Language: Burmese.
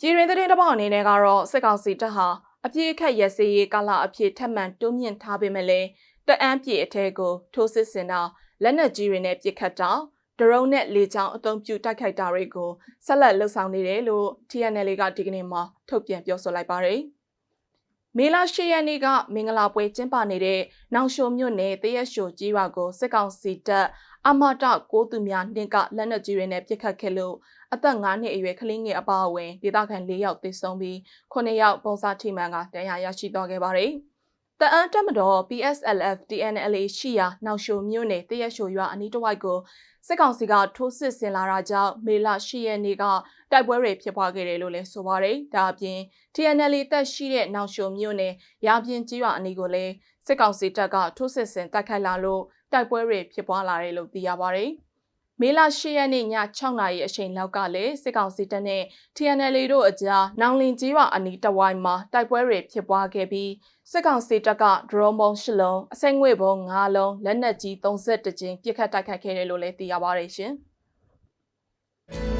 ပြည်တွင်းသတင်းတစ်ပေါက်အနေနဲ့ကတော့စစ်ကောင်စီတပ်ဟာအပြည့်အခက်ရစရေးကာလအဖြစ်ထပ်မံတိုးမြင့်ထားပေမဲ့လည်းတအန်းပြည်အထက်ကိုထိုးစစ်ဆင်တာလက်နက်ကြီးတွေနဲ့ပစ်ခတ်တာဒရုန်းနဲ့လေကြောင်းအုံပြုတိုက်ခိုက်တာတွေကိုဆက်လက်လှုပ်ဆောင်နေတယ်လို့ TNL ကဒီကနေ့မှထုတ်ပြန်ပြောဆိုလိုက်ပါတယ်။ မေလ၈ရက်နေ့ကမင်္ဂလာပွဲကျင်းပနေတဲ့နောင်ရှိုမြို့နယ်တရက်ရှိုကြီးရွာကိုစစ်ကောင်စီတပ်အမတကိုးသူများနှင့်ကလက်နက်ကြီးတွေနဲ့ပစ်ခတ်ခဲ့လို့အသက်9နှစ်အရွယ်ကလေးငယ်အပါအဝင်ဒေသခံ၄ယောက်သေဆုံးပြီး9ယောက်ပုံစားထိမှန်ကတရားရရှိသွားခဲ့ပါတယ်။ တအန်းတက်မတော် PSLF TNLA ရှိရာနောက်ရှိုမြို့နယ်တရက်ရှိုရွာအနီးတစ်ဝိုက်ကိုစစ်ကောင်စီကထိုးစစ်ဆင်လာတာကြောင့်မေလ10ရက်နေ့ကတိုက်ပွဲတွေဖြစ်ပွားခဲ့တယ်လို့လည်းဆိုပါတယ်။ဒါအပြင် TNLA တက်ရှိတဲ့နောက်ရှိုမြို့နယ်ရာပြင်းကြီးရွာအနီးကိုလည်းစစ်ကောင်စီတပ်ကထိုးစစ်ဆင်တိုက်ခိုက်လာလို့တိုက်ပွဲတွေဖြစ်ပွားလာတယ်လို့သိရပါတယ်။ မေလ10ရက်နေ့ည6နာရီအချိန်လောက်ကလည်းစစ်ကောင်စီတပ်နဲ့ TNL တို့အကြားနောင်လင်ကြီးရွာအနီးတဝိုင်းမှာတိုက်ပွဲတွေဖြစ်ပွားခဲ့ပြီးစစ်ကောင်စီတပ်ကဒရုန်းဘုံ၈လုံးအစိမ့်ငွေဘုံ၅လုံးလက်နက်ကြီး32ကြိမ်ပစ်ခတ်တိုက်ခိုက်ခဲ့တယ်လို့လည်းသိရပါတယ်ရှင်။